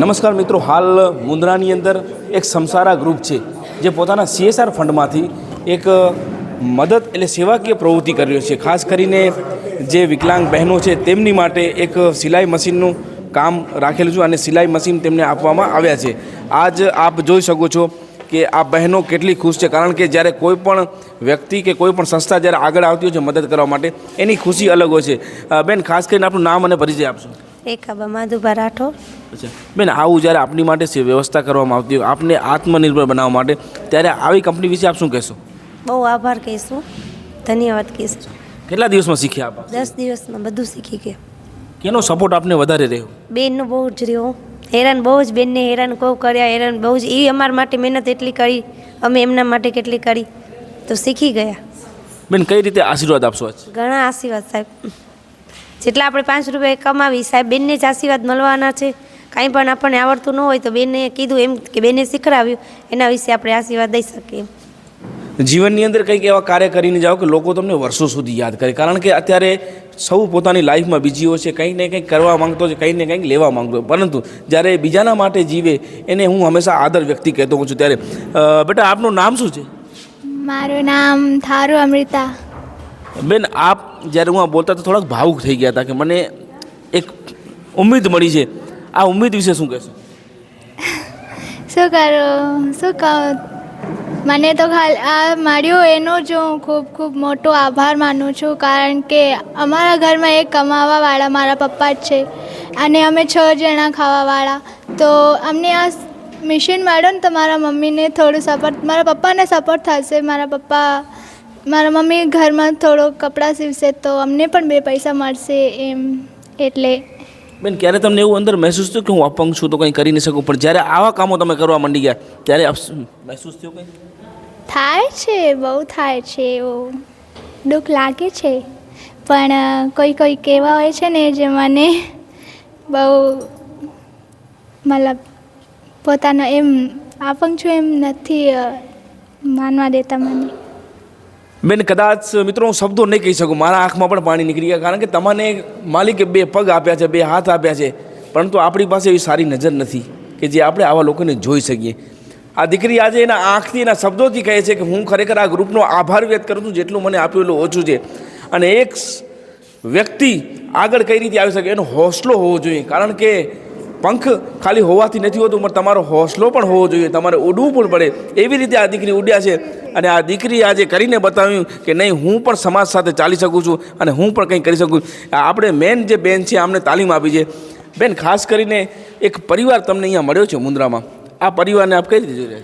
નમસ્કાર મિત્રો, હાલ મુન્દ્રાની અંદર એક સમસારા ગ્રુપ છે, જે પોતાના સીએસઆર ફંડમાંથી એક મદદ એટલે સેવાકીય પ્રવૃત્તિ કરી રહ્યો છે. ખાસ કરીને જે વિકલાંગ બહેનો છે, તેમની માટે એક સિલાઈ મશીનનું કામ રાખેલું છે અને સિલાઈ મશીન તેમને આપવામાં આવ્યા છે. આજ આપ જોઈ શકો છો કે આ બહેનો કેટલી ખુશ છે. કારણ કે જ્યારે કોઈ પણ વ્યક્તિ કે કોઈ પણ સંસ્થા જ્યારે આગળ આવતી હોય છે મદદ કરવા માટે એની ખુશી અલગ હોય છે. બેન ખાસ કરીને આપણું નામ અને પરિચય આપશો. રેખાબા માધુભા રાઠોડ. અચ્છા. બેન આવું જ્યારે આપની માટે વ્યવસ્થા કરવામાં આવતી હોય આપને આત્મનિર્ભર બનાવવા માટે ત્યારે આવી કંપની વિશે આપ શું કહેશો? બહુ આભાર કહીશું. ધન્યવાદ કહીશું. કેટલા દિવસમાં શીખ્યા આપ? દસ દિવસમાં બધું શીખી ગયા. કેનો સપોર્ટ આપને વધારે રહ્યો? બેનનો બહુ જ રહ્યો. હેરાન બહુ જ બેનને હેરાન કહું કર્યા હેરાન બહુ જ. એ અમારા માટે મહેનત એટલી કરી અમે એમના માટે કેટલી કરી. તો શીખી ગયા. બેન કઈ રીતે આશીર્વાદ આપશો ઘણા આશીર્વાદ સાહેબ. જેટલા આપણે પાંચ રૂપિયા કમાવી સાહેબ બેનને જ આશીર્વાદ મળવાના છે. કાંઈ પણ આપણને આવડતું ન હોય તો બેને કીધું એમ કે બેને શીખડાવ્યું. એના વિશે આપણે આશીર્વાદ દઈ શકીએ જીવનની અંદર કંઈક એવા કાર્ય કરીને જાઓ કે લોકો તમને વર્ષો સુધી યાદ કરે. કારણ કે અત્યારે સૌ પોતાની લાઈફમાં બીજી હોય છે કંઈક ને કંઈક કરવા માંગતો છે કંઈક ને કંઈક લેવા માંગતો હોય. પરંતુ જ્યારે બીજાના માટે જીવે એને હું હંમેશા આદર વ્યક્તિ કહેતો હોઉં છું ત્યારે. બેટા આપનું નામ શું છે? મારું નામ થારું અમૃતા. બેન આપ જ્યારે હું આ બોલતા તો થોડાક ભાવુક થઈ ગયા હતા કે મને એક ઉમ્મીદ મળી છે. આ ઉમ્મીદ વિશે શું કહેશો? શું કરું? શું કહું? મને તો ખાલી આ મળ્યું એનો જ હું ખૂબ ખૂબ મોટો આભાર માનું છું, કારણ કે અમારા ઘરમાં એક કમાવાવાળા મારા પપ્પા જ છે અને અમે છ જણા ખાવાવાળા. તો અમને આ મિશન મળ્યો ને તો મારા મમ્મીને થોડું સપોર્ટ મારા પપ્પાને સપોર્ટ થશે. મારા પપ્પા, મારા મમ્મી ઘરમાં થોડો કપડાં સીવશે તો અમને પણ બે પૈસા મળશે એમ, એટલે. બેન, ક્યારે તમને એવું અંદર મહેસૂસ થયું કે હું અપંગ છું, તો કંઈ કરી નહીં શકું? પણ જ્યારે આવા કામો તમે કરવા માંડી ગયા, ત્યારે મહેસૂસ થયું કંઈ? થાય છે, બહુ થાય છે, એવું દુઃખ લાગે છે. પણ કોઈ કોઈ કેવા હોય છે ને જે મને બહુ મતલબ પોતાનો એમ આપંગ છું એમ નથી માનવા દેતા મને. બેન, કદાચ મિત્રો હું શબ્દો નહીં કહી શકું, મારા આંખમાં પણ પાણી નીકળી ગયા, કારણ કે તમને માલિકે બે પગ આપ્યા છે, બે હાથ આપ્યા છે, પરંતુ આપણી પાસે એવી સારી નજર નથી કે જે આપણે આવા લોકોને જોઈ શકીએ. આ દીકરી આજે એના આંખથી, એના શબ્દોથી કહે છે કે હું ખરેખર આ ગ્રુપનો આભાર વ્યક્ત કરું છું, જેટલું મને આપ્યું એટલું ઓછું છે. અને એક વ્યક્તિ આગળ કઈ રીતે આવી શકે? એનો હોસલો હોવો જોઈએ. કારણ કે પંખ ખાલી હોવાથી નથી હોતું, પણ તમારો હોસલો પણ હોવો જોઈએ. તમારે ઉડવું પણ પડે. એવી રીતે આ દીકરી ઉડ્યા છે. અને આ દીકરી આજે કરીને બતાવ્યું કે નહીં, હું પણ સમાજ સાથે ચાલી શકું છું અને હું પણ કંઈ કરી શકું. આપણે મેન જે બેન છે, આમને તાલીમ આપી છે. બેન, ખાસ કરીને એક પરિવાર તમને અહીંયા મળ્યો છે મુન્દ્રામાં આ પરિવારને આપ કઈ રીતે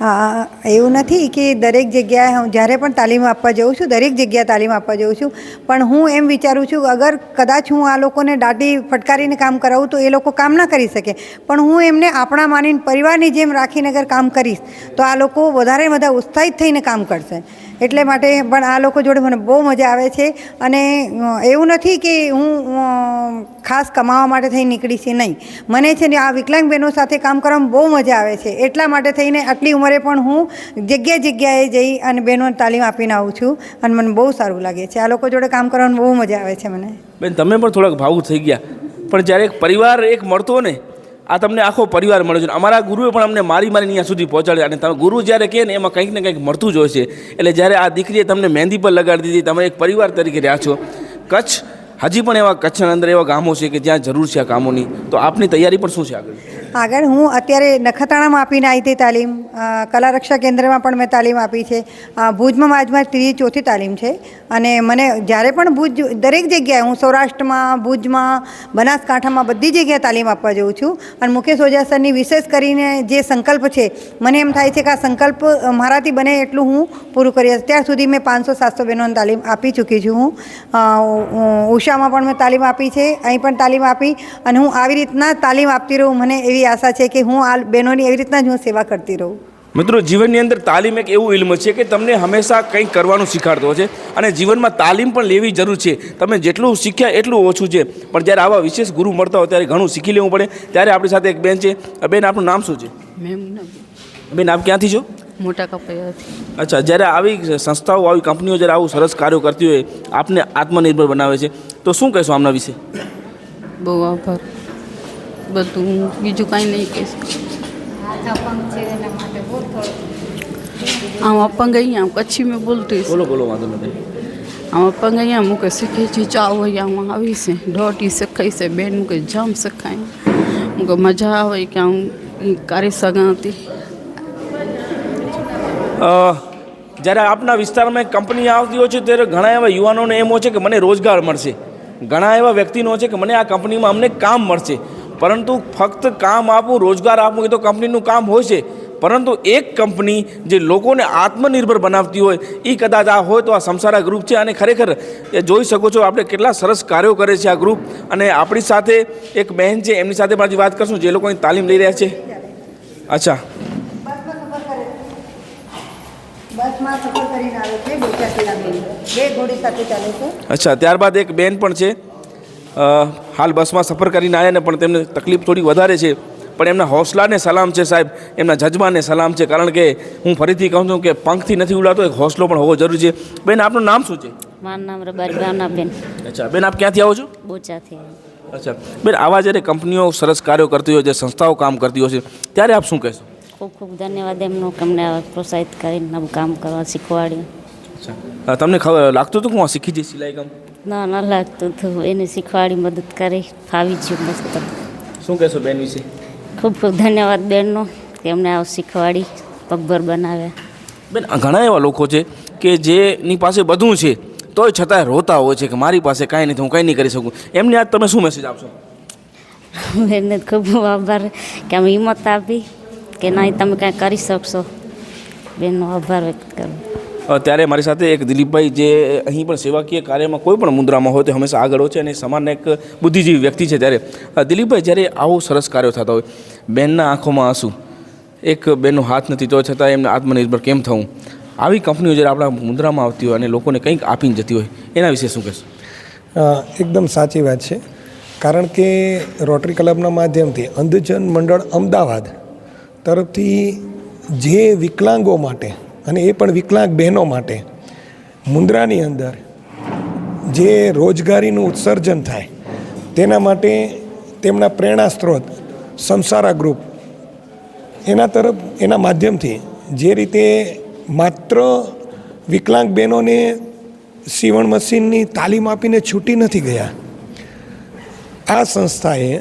હા એવું નથી કે દરેક જગ્યાએ હું જ્યારે પણ તાલીમ આપવા જાઉં છું, દરેક જગ્યાએ તાલીમ આપવા જાઉં છું, પણ હું એમ વિચારું છું અગર કદાચ હું આ લોકોને દાટી ફટકારીને કામ કરાવું તો એ લોકો કામ ના કરી શકે. પણ હું એમને આપણા માનીને પરિવારની જેમ રાખીને અગર કામ કરીશ, તો આ લોકો વધારે વધારે ઉત્સાહિત થઈને કામ કરશે. એટલે માટે પણ આ લોકો જોડે મને બહુ મજા આવે છે. અને એવું નથી કે હું ખાસ કમાવા માટે થઈ નીકળી છે નહીં. મને છે ને આ વિકલાંગ બહેનો સાથે કામ કરવામાં બહુ મજા આવે છે. એટલા માટે થઈને આટલી ઉંમરે પણ હું જગ્યાએ જગ્યાએ જઈ અને બહેનોને તાલીમ આપીને આવું છું અને મને બહુ સારું લાગે છે. આ લોકો જોડે કામ કરવાનું બહુ મજા આવે છે મને. બેન, તમે પણ થોડાક ભાવુક થઈ ગયા. પણ જ્યારે એક પરિવાર એક મળતો ને આ તમને આખો પરિવાર મળે છે. અમારા ગુરુએ પણ અમને મારી મારીને અહીંયા સુધી પહોંચાડ્યા અને તમે ગુરુ જ્યારે કહે ને એમાં કંઈક ને કંઈક મળતું જ હોય છે. એટલે જ્યારે આ દીકરીએ તમને મહેંદી પર લગાડી દીધી, તમે એક પરિવાર તરીકે રહ્યા છો. કચ્છ હજી પણ એવા કચ્છના અંદર એવા ગામો છે કે જ્યાં જરૂર છે આ કામોની. તો આપની તૈયારી પણ શું છે આગળ? આગળ હું અત્યારે નખત્રાણામાં આપીને આવી હતી તાલીમ. કલા રક્ષા કેન્દ્રમાં પણ મેં તાલીમ આપી છે. ભુજમાં આજમાં ત્રીજી ચોથી તાલીમ છે. અને મને જ્યારે પણ ભુજ, દરેક જગ્યાએ હું સૌરાષ્ટ્રમાં, ભુજમાં, બનાસકાંઠામાં બધી જગ્યાએ તાલીમ આપવા જાઉં છું. અને મુકેશ ઓઝા સરની વિશેષ કરીને જે સંકલ્પ છે, મને એમ થાય છે કે આ સંકલ્પ મારાથી બને એટલું હું પૂરું કરી અત્યાર સુધી મેં પાંચસો સાતસો બહેનોને તાલીમ આપી ચૂકી છું હું. ઉષામાં પણ મેં તાલીમ આપી છે અહીં પણ તાલીમ આપી અને હું આવી રીતના તાલીમ આપતી રહું મને એવી આશા છે કે હું આ બહેનોની એવી રીતના જ હું સેવા કરતી રહું. મિત્રો જીવનની અંદર તાલીમ એક એવું ઇલ્મ છે કે તમને હંમેશા કંઈક કરવાનું શીખાડતો છે અને જીવનમાં તાલીમ પણ લેવી જરૂર છે. તમે જેટલું શીખ્યા એટલું ઓછું છે. પણ જ્યારે આવા વિશેષ ગુરુ મળતા હોય ત્યારે ઘણું શીખી લેવું પડે. ત્યારે આપણી સાથે એક બેન છે. બેન આપનું નામ શું છે? બેન આપ ક્યાંથી છો? મોટા કપૈયાથી અચ્છા જ્યારે આવી સંસ્થાઓ આવી કંપનીઓ જ્યારે આવું સરસ કાર્યો કરતી હોય આપને આત્મનિર્ભર બનાવે છે તો શું કહેશો આમના વિશે? બહુ આભાર. બધું હું બીજું કાંઈ નહીં કહીશ. આમ અપંગ અહીંયા કચ્છી મેં બોલતી બોલો બોલો વાંધો નથી આમ અપંગ અહીંયા મૂકે શીખે છે ચાવ અહીંયા આવી છે. ઢોટી શીખાય છે બેન મૂકે જામ શીખાય. મૂકે મજા આવે કે આમ કરી સગાતી અ, જ્યારે આપના વિસ્તારમાં કંપની આવતી હોય છે, ત્યારે ઘણા એવા યુવાનોને એમ હોય છે કે મને રોજગાર મળશે. ઘણા એવા વ્યક્તિનો છે કે મને આ કંપનીમાં અમને કામ મળશે. પરંતુ ફક્ત કામ આપવું, રોજગાર આપવું એ તો કંપનીનું કામ હોય છે. પરંતુ એક કંપની જે લોકોને આત્મનિર્ભર બનાવતી હોય એ કદાચ આ હોય તો આ સમસારા ગ્રુપ છે. અને ખરેખર એ જોઈ શકો છો, આપણે કેટલા સરસ કાર્યો કરે છે આ ગ્રુપ અને આપણી સાથે એક બહેન છે, એમની સાથે પણ વાત કરશું, જે લોકોની તાલીમ લઈ રહ્યા છે. અચ્છા. બસમાં સફર કરીને આવે છે બોચાતીના બેન બે ઘોડી સાથે ચાલે છે. અચ્છા ત્યારબાદ એક બેન પણ છે. હાલ બસમાં સફર કરીને આવ્યા ને પણ તેમને તકલીફ થોડી વધારે છે. પણ એમના હોસલાને સલામ છે સાહેબ. એમના જજમાને સલામ છે. કારણ કે હું ફરીથી કહું છું કે પંખથી નથી ઉડાતો એક હોસલો પણ હોવો જરૂરી છે. બેન આપનું નામ શું છે? મારું નામ રબારી બેન. અચ્છા બેન આપ ક્યાંથી આવો છો? બોચાથી અચ્છા બેન આવા જ્યારે કંપનીઓ સરસ કાર્યો કરતી હોય જે સંસ્થાઓ કામ કરતી હોય છે ત્યારે આપ શું કહેશો? ખૂબ ખૂબ ધન્યવાદ એમનો કે અમને પ્રોત્સાહિત કરીને નવું કામ કરવા શીખવાડ્યું. તમને ખબર લાગતું હતું કે હું શીખી જઈશ સિલાઈ કામ? ના ના લાગતું હતું. એને શીખવાડી મદદ કરી. ફાવી ગયું મસ્ત. શું કહેશો બેન વિશે? ખૂબ ખૂબ ધન્યવાદ બેનનો કે અમને આવું શીખવાડી પગભર બનાવ્યા. બેન ઘણા એવા લોકો છે કે જેની પાસે બધું છે તોય છતાંય રોતા હોય છે કે મારી પાસે કાંઈ નથી હું કંઈ નહીં કરી શકું. એમને આજ તમે શું મેસેજ આપશો? બેનને ખૂબ ખૂબ આભાર કે અમે હિંમત આપી. કે નહીં તમે કાંઈ કરી શકશો? બેનનો આભાર વ્યક્ત કરું. ત્યારે મારી સાથે એક દિલીપભાઈ જે અહીં પણ સેવાકીય કાર્યમાં કોઈ પણ મુદ્રામાં હોય તે હંમેશા આગળ હોય છે અને સમાન એક બુદ્ધિજીવી વ્યક્તિ છે ત્યારે. દિલીપભાઈ જ્યારે આવું સરસ કાર્યો થતા હોય બેનના આંખોમાં આંસુ. એક બેનનો હાથ નથી તો છતાં એમને આત્મનિર્ભર કેમ થવું? આવી કંપનીઓ જ્યારે આપણા મુદ્રામાં આવતી હોય અને લોકોને કંઈક આપીને જતી હોય એના વિશે શું કહેશો? એકદમ સાચી વાત છે. કારણ કે રોટરી ક્લબના માધ્યમથી અંધજન મંડળ અમદાવાદ તરફથી જે વિકલાંગો માટે અને એ પણ વિકલાંગ બહેનો માટે મુન્દ્રાની અંદર જે રોજગારીનું ઉત્સર્જન થાય, તેના માટે તેમના પ્રેરણા સ્ત્રોત સંસારા ગ્રુપ, એના તરફ, એના માધ્યમથી જે રીતે માત્ર વિકલાંગ બહેનોને સીવણ મશીનની તાલીમ આપીને છૂટી નથી ગયા, આ સંસ્થાએ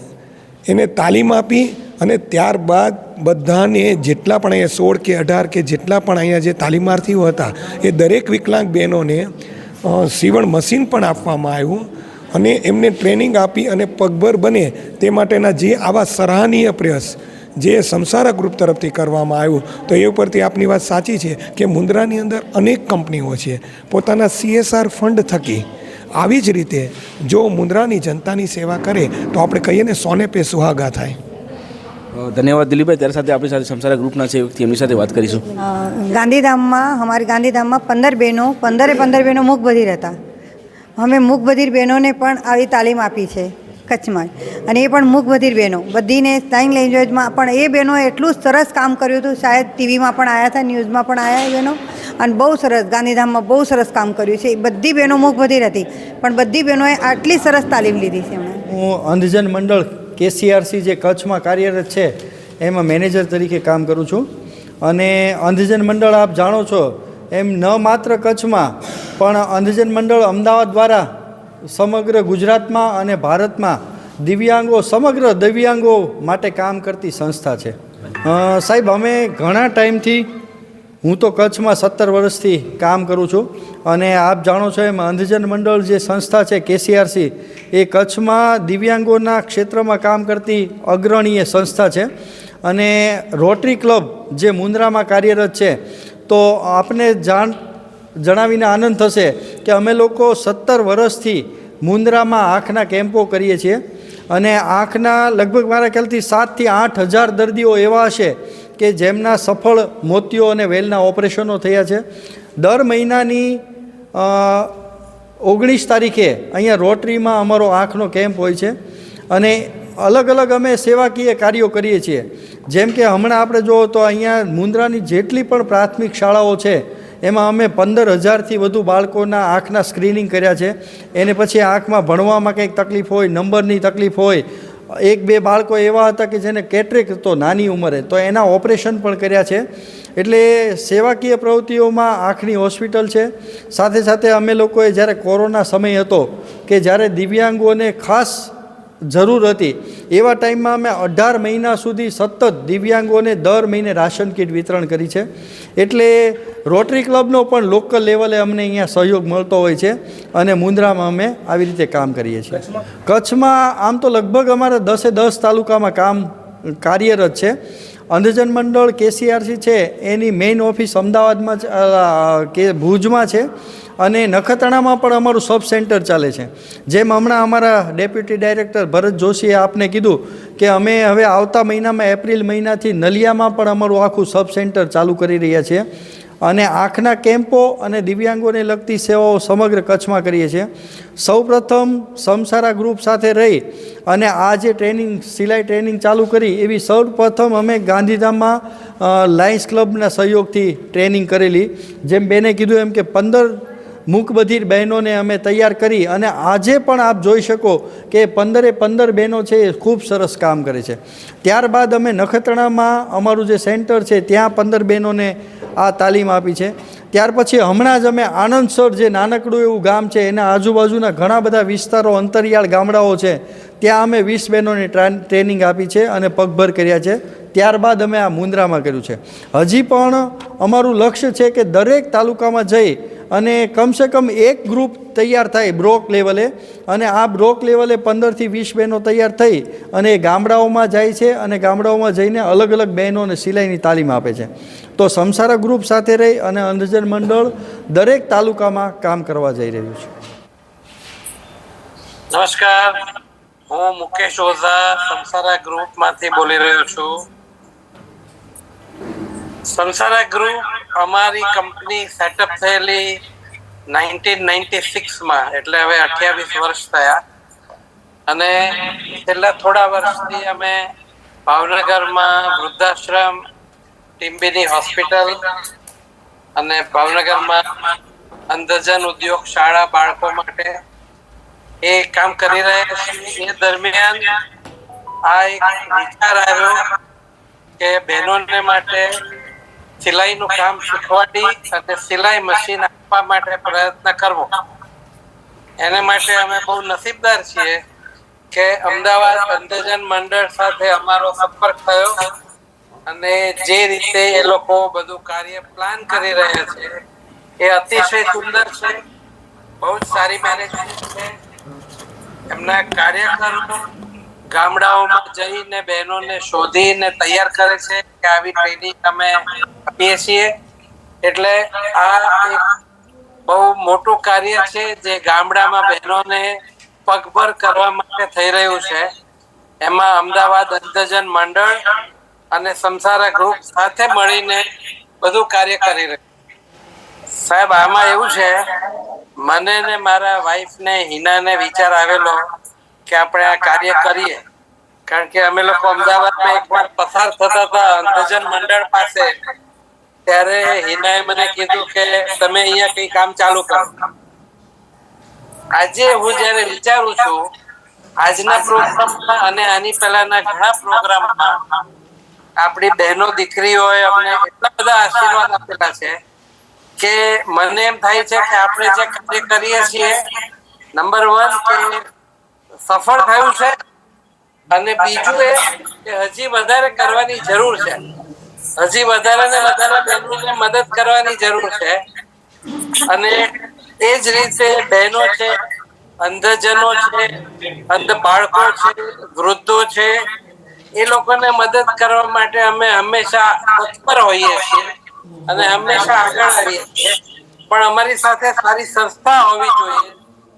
એને તાલીમ આપી અને ત્યારબાદ બધાને જેટલા પણ અહીંયા સોળ કે અઢાર કે જેટલા પણ અહીંયા જે તાલીમાર્થીઓ હતા, એ દરેક વિકલાંગ બહેનોને સીવણ મશીન પણ આપવામાં આવ્યું અને એમને ટ્રેનિંગ આપી અને પગભર બને તે માટેના જે આવા સરાહનીય પ્રયાસ જે સંસારા ગ્રુપ તરફથી કરવામાં આવ્યું, તો એ ઉપરથી આપની વાત સાચી છે કે મુન્દ્રાની અંદર અનેક કંપનીઓ છે. પોતાના સીએસઆર ફંડ થકી આવી જ રીતે જો મુન્દ્રાની જનતાની સેવા કરે, તો આપણે કહીએ ને સોને પે સુહાગા થાય. ધન્યવાદ દિલીપભાઈ. ત્યારે સાથે આપણી સાથે સંસારા ગ્રુપના છે વ્યક્તિ એમની સાથે વાત કરીશું. ગાંધીધામમાં અમારી ગાંધીધામમાં પંદર બહેનો પંદરે પંદર બહેનો મૂક બધી રહેતા અમે મૂક બધિર બહેનોને પણ આવી તાલીમ આપી છે કચ્છમાં. અને એ પણ મૂક બધિર બહેનો. બધીને સાઇન લેંગ્વેજમાં પણ એ બહેનોએ એટલું સરસ કામ કર્યું હતું. શાયદ ટીવીમાં પણ આવ્યા હતા ન્યૂઝમાં પણ આવ્યા એ બહેનો. અને બહુ સરસ ગાંધીધામમાં બહુ સરસ કામ કર્યું છે. એ બધી બહેનો મૂક બધિર હતી. પણ બધી બહેનોએ આટલી સરસ તાલીમ લીધી છે હું અંધજન મંડળ કેસીઆરસી જે કચ્છમાં કાર્યરત છે, એમાં મેનેજર તરીકે કામ કરું છું. અને અંધજન મંડળ આપ જાણો છો, એમ ન માત્ર કચ્છમાં, પણ અંધજન મંડળ અમદાવાદ દ્વારા સમગ્ર ગુજરાતમાં અને ભારતમાં દિવ્યાંગો, સમગ્ર દિવ્યાંગો માટે કામ કરતી સંસ્થા છે. સાહેબ, અમે ઘણા ટાઈમથી, હું તો કચ્છમાં સત્તર વર્ષથી કામ કરું છું. અને આપ જાણો છો એમ અંધજન મંડળ જે સંસ્થા છે, કેસીઆરસી, એ કચ્છમાં દિવ્યાંગોના ક્ષેત્રમાં કામ કરતી અગ્રણીય સંસ્થા છે. અને રોટરી ક્લબ જે મુન્દ્રામાં કાર્યરત છે, તો આપને જાણ, જણાવીને આનંદ થશે કે અમે લોકો સત્તર વર્ષથી મુન્દ્રામાં આંખના કેમ્પો કરીએ છીએ. અને આંખના લગભગ મારા ખ્યાલથી સાતથી આઠ હજાર દર્દીઓ એવા હશે કે જેમના સફળ મોતિયો અને વેલના ઓપરેશનો થયા છે. દર મહિનાની ઓગણીસ તારીખે અહીંયા રોટરીમાં અમારો આંખનો કેમ્પ હોય છે અને અલગ અલગ અમે સેવાકીય કાર્યો કરીએ છીએ. જેમ કે હમણાં આપણે જુઓ તો અહીંયા મુન્દ્રાની જેટલી પણ પ્રાથમિક શાળાઓ છે, એમાં અમે પંદર હજારથી વધુ બાળકોના આંખના સ્ક્રીનિંગ કર્યા છે. એને પછી આંખમાં ભણવામાં કંઈક તકલીફ હોય, નંબરની તકલીફ હોય એક બે બાળકો એવા હતા કે જેને કેટરેક હતો નાની ઉંમરે, તો એના ઓપરેશન પણ કર્યા છે. એટલે સેવાકીય પ્રવૃત્તિઓમાં આંખની હોસ્પિટલ છે. સાથે સાથે અમે લોકોએ જ્યારે કોરોના સમય હતો કે જ્યારે દિવ્યાંગોને ખાસ જરૂર હતી. એવા ટાઈમમાં અમે અઢાર મહિના સુધી સતત દિવ્યાંગોને દર મહિને રાશન કીટ વિતરણ કરી છે. એટલે રોટરી ક્લબનો પણ લોકલ લેવલે અમને અહીંયા સહયોગ મળતો હોય છે અને મુન્દ્રામાં અમે આવી રીતે કામ કરીએ છીએ. કચ્છમાં આમ તો લગભગ અમારા દસે દસ તાલુકામાં કામ કાર્યરત છે. અંધજન મંડળ કેસીઆરસી છે, એની મેઇન ઓફિસ અમદાવાદમાં કે ભુજમાં છે અને નખત્રાણામાં પણ અમારું સબ સેન્ટર ચાલે છે. જેમ હમણાં અમારા ડેપ્યુટી ડાયરેક્ટર ભરત જોશીએ આપને કીધું કે અમે હવે આવતા મહિનામાં, એપ્રિલ મહિનાથી નલિયામાં પણ અમારું આખું સબ સેન્ટર ચાલુ કરી રહ્યા છીએ. અને આંખના કેમ્પો અને દિવ્યાંગોને લગતી સેવાઓ સમગ્ર કચ્છમાં કરીએ છીએ. સૌપ્રથમ સમસારા ગ્રુપ સાથે રહી અને આ જે ટ્રેનિંગ, સિલાઈ ટ્રેનિંગ ચાલુ કરી. એવી સૌપ્રથમ અમે ગાંધીધામમાં લાયન્સ ક્લબના સહયોગથી ટ્રેનિંગ કરેલી. જેમ બેને કીધું એમ કે પંદર મૂકબધિર બહેનોને અમે તૈયાર કરી અને આજે પણ આપ જોઈ શકો કે પંદરે પંદર બહેનો છે એ ખૂબ સરસ કામ કરે છે. ત્યારબાદ અમે નખત્રાણામાં અમારું જે સેન્ટર છે, ત્યાં પંદર બહેનોને આ તાલીમ આપી છે. ત્યાર પછી હમણાં જ અમે આનંદસર જે નાનકડું એવું ગામ છે, એના આજુબાજુના ઘણા બધા વિસ્તારો, અંતરિયાળ ગામડાઓ છે, ત્યાં અમે વીસ બહેનોને ટ્રેનિંગ આપી છે અને પગભર કર્યા છે. ત્યારબાદ અમે આ મુન્દ્રામાં કર્યું છે. હજી પણ અમારું લક્ષ્ય છે કે દરેક તાલુકામાં જઈ અને કમસે કમ એક ગ્રુપ તૈયાર થાય બ્રોક લેવલે. અને આ બ્રોક લેવલે પંદરથી વીસ બહેનો તૈયાર થઈ અને એ ગામડાઓમાં જાય છે અને ગામડાઓમાં જઈને અલગ અલગ બહેનોને સિલાઈની તાલીમ આપે છે. તો સમસારા ગ્રુપ સાથે રહી અને અંધજન મંડળ દરેક તાલુકામાં કામ કરવા જઈ રહ્યું છે. નમસ્કાર. હું મુકેશ ઓઝા સંસારા ગ્રુપમાંથી બોલી રહ્યો છું. સંસારા ગ્રુપ અમારી કંપની સેટઅપ થયેલી નાઇન્ટીન નાઇન્ટી સિક્સમાં એટલે હવે અઠ્યાવીસ વર્ષ થયા. અને છેલ્લા થોડા વર્ષથી અમે ભાવનગરમાં વૃદ્ધાશ્રમ, ટીમ્બીની હોસ્પિટલ અને ભાવનગરમાં અંધજન ઉદ્યોગ શાળા બાળકો માટે એ કામ કરી રહ્યા છીએ. એ દરમિયાન આ એક વિચાર આવ્યો કે બહેનોને માટે સિલાઈનું કામ શીખવાડી અને સિલાઈ મશીન આપવા માટે પ્રયત્ન કરવો. એને માટે અમે બહુ નસીબદાર છીએ કે અમદાવાદ અંધજન મંડળ સાથે અમારો સંપર્ક થયો અને જે રીતે એ લોકો બધું કાર્ય પ્લાન કરી રહ્યા છે, એ અતિશય સુંદર છે. બહુ જ સારી મેનેજમેન્ટ છે. એમના કાર્યકરો ગામડાઓમાં જઈને બહેનોને શોધીને તૈયાર કરે છે કે આવી ટ્રેનિંગ અમે આપીએ છીએ. એટલે આ એક બહુ મોટું કાર્ય છે જે ગામડામાં બહેનોને પગભર કરવા માટે થઈ રહ્યું છે. એમાં અમદાવાદ અંધજન મંડળ અને સંસારા ગ્રુપ સાથે મળીને બધું કાર્ય કરી રહ્યું સાહેબ, આમાં એવું છે, મને ને મારા વાઈફ ને, હિનાને વિચાર આવેલો કે આપણે આ કાર્ય કરીએ. કારણ કે અમે લોકો અમદાવાદમાં એકવાર પસાર થતા હતા અંધજન મંડળ પાસે. ત્યારે હિનાએ મને કીધું કે તમે અહીંયા કઈ કામ ચાલુ કરો. આજે હું જયારે વિચારું છું, આજના પ્રોગ્રામમાં અને આની પહેલાના ઘણા પ્રોગ્રામમાં આપણી બહેનો દીકરીઓએ અમને એટલા બધા આશીર્વાદ આપેલા છે કે મને એમ થાય છે કે આપણે જે કાર્ય કરીએ છીએ નંબર વન કે સફળ થયું છે. અને બીજું એ કે હજી વધારે કરવાની જરૂર છે. હજી વધારે ને વધારે બહેનોને મદદ કરવાની જરૂર છે. અને એ જ રીતે બહેનો છે, અંધજનો છે અંધ બાળકો છે, વૃદ્ધો છે, એ લોકોને મદદ કરવા માટે અમે હંમેશા તત્પર હોઈએ છીએ અને હંમેશા આગળ આવીએ છીએ. પણ અમારી સાથે સારી સંસ્થા હોવી જોઈએ.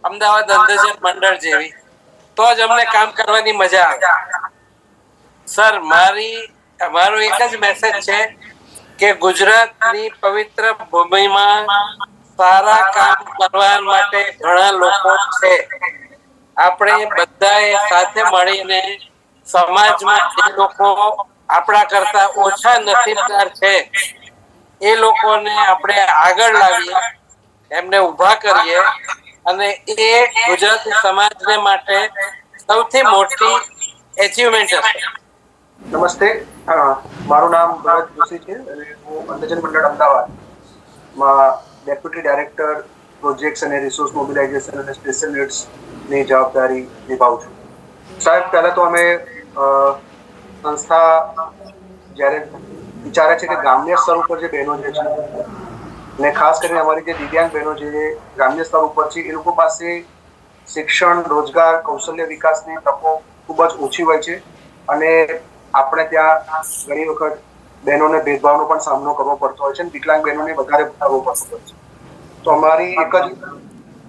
અમદાવાદ અંધજન મંડળ જેવી. તો જ અમને કામ કરવાની મજા આવે. સર, મારી, મારો એક જ મેસેજ છે કે ગુજરાતની પવિત્ર ભૂમિમાં સારા કામ કરવા માટે ઘણા લોકો છે. આપણે બધાએ સાથે મળીને સમાજમાં જે લોકો આપણા કરતા ઓછા નસીબદાર છે, એ લોકોને આપણે આગળ લાવીએ, એમને ઊભા કરીએ અને એ ગુજરાતી સમાજને માટે સૌથી મોટી એચિવમેન્ટ હશે. નમસ્તે. મારું નામ ભરત જોશી છે અને હું અંધજન મંડળ અમદાવાદમાં ડેપ્યુટી ડાયરેક્ટર પ્રોજેક્ટ્સ અને રિસોર્સ મોબિલાઇઝેશન અને સ્પેશિયલ નીડ્સની જવાબદારી નિભાવું છું. સાહેબ, પહેલાં તો અમે સંસ્થા જ્યારે વિચારે છે કે ગ્રામ્ય સ્તર ઉપર જે બહેનો જે છે અને ખાસ કરીને અમારી જે દિવ્યાંગ બહેનો જે ગ્રામ્ય સ્તર ઉપર છે, એ લોકો પાસે શિક્ષણ, રોજગાર, કૌશલ્ય વિકાસની તકો ખૂબ જ ઓછી હોય છે અને આપણે ત્યાં ઘણી વખત બહેનોને ભેદભાવનો પણ સામનો કરવો પડતો હોય છે અને વિકલાંગ બહેનોને વધારે ભણાવવો પડતો હોય છે. તો અમારી એક જ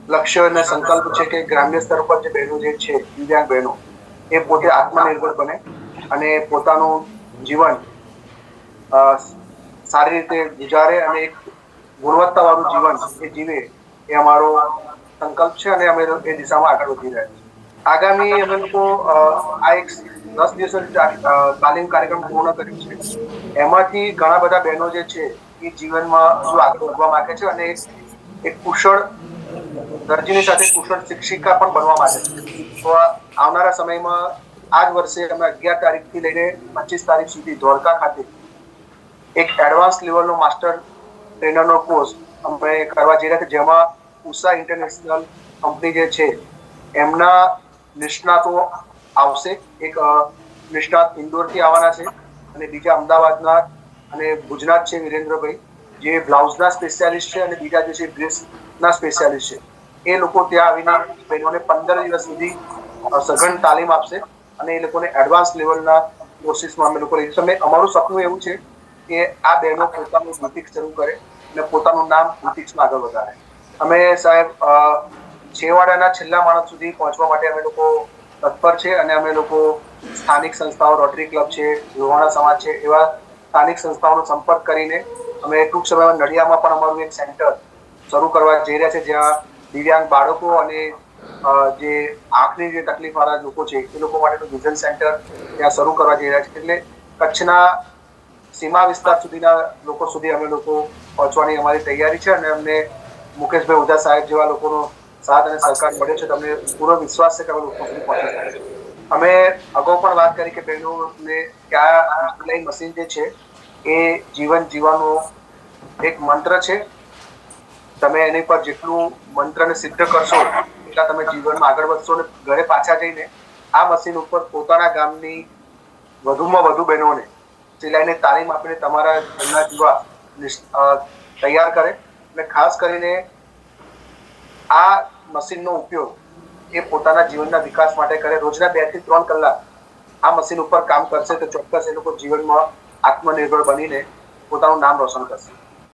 લક્ષ્ય અને સંકલ્પ છે કે ગ્રામ્ય સ્તર પર જે બહેનો જે છે, દિવ્યાંગ બહેનો, એ પોતે આત્મનિર્ભર બને અને પોતાનું જીવન સારી રીતે ગુજારે અને એક ગુણવત્તાવાળું જીવન એ જીવે એ અમારો સંકલ્પ છે અને અમે એ દિશામાં આગળ વધી રહ્યા છીએ. આગામી અમે લોકો આ એક દસ દિવસ તાલીમ કાર્યક્રમ પૂર્ણ કર્યું છે, એમાંથી ઘણા બધા બહેનો જે છે એ જીવનમાં શું આગળ વધવા માંગે છે અને એક- એક કુશળ દરજીની સાથે કુશળ શિક્ષિકા પણ બનવા માંગે છે. તો આવનારા સમયમાં આ જ વર્ષે અમે અગિયાર તારીખથી લઈને પચીસ તારીખ સુધી ધોળકા ખાતે એક એડવાન્સ લેવલનો માસ્ટર ટ્રેનરનો કોર્સ અમે કરવા જઈ રહ્યા છે, જેમાં ઉષા ઇન્ટરનેશનલ કંપની જે છે, એમના નિષ્ણાતો આવશે. એક નિષ્ણાત ઇન્દોરથી આવવાના છે અને બીજા અમદાવાદના અને ગુજરાત છે વિરેન્દ્રભાઈ, જે બ્લાઉઝના સ્પેશિયાલિસ્ટ છે અને બીજા જે છે ડ્રેસના સ્પેશિયાલિસ્ટ છે. એ લોકો ત્યાં આવીને બહેનોને પંદર દિવસ સુધી સઘન તાલીમ આપશે અને એ લોકોને એડવાન્સ લેવલના કોર્સિસમાં અમે લોકો રહીશું અમે અમારું સપનું એવું છે કે આ બહેનો પોતાનું બુટિક શરૂ કરે અને પોતાનું નામ બુટિક્સમાં આગળ વધારે. અમે સાહેબ છેવાડાના છેલ્લા માણસ સુધી પહોંચવા માટે અમે લોકો તત્પર છે અને અમે લોકો સ્થાનિક સંસ્થાઓ, રોટરી ક્લબ છે લોહાણા સમાજ છે, એવા સ્થાનિક સંસ્થાઓનો સંપર્ક કરીને અમે ટૂંક સમયમાં નડિયામાં પણ અમારું એક સેન્ટર શરૂ કરવા જઈ રહ્યા છે, જ્યાં દિવ્યાંગ બાળકો અને જે આંખની જે તકલીફ વાળા લોકો છે, એ લોકો માટેનું વિઝન સેન્ટર ત્યાં શરૂ કરવા જઈ રહ્યા છે. એટલે કચ્છના સીમા વિસ્તાર સુધીના લોકો સુધી અમે લોકો પહોંચવાની અમારી તૈયારી છે અને અમને મુકેશભાઈ ઉધા સાહેબ જેવા લોકોનો સાથ અને સહકાર મળ્યો છે. તમને પૂરો વિશ્વાસ છે કે અમે લોકો સુધી પહોંચી શકીશું અમે અગાઉ પણ વાત કરી કે બહેનોને કે આ સિલાઈ મશીન જે છે એ જીવન જીવવાનો એક મંત્ર છે. તમે એની પર જેટલું મંત્રને સિદ્ધ કરશો, એટલા તમે જીવનમાં આગળ વધશો અને ઘરે પાછા જઈને આ મશીન ઉપર પોતાના ગામની વધુમાં વધુ બહેનોને સિલાઈને તાલીમ આપીને તમારા ઘરના જીવા તૈયાર કરે. અને ખાસ કરીને આ મશીનનો ઉપયોગ એ પોતાના જીવનના વિકાસ માટે કરે. રોજના બેથી ત્રણ કલાક આ મશીન ઉપર કામ કરશે તો ચોક્કસ એ લોકો જીવનમાં આત્મનિર્ભર બનીને પોતાનું નામ રોશન કરશે.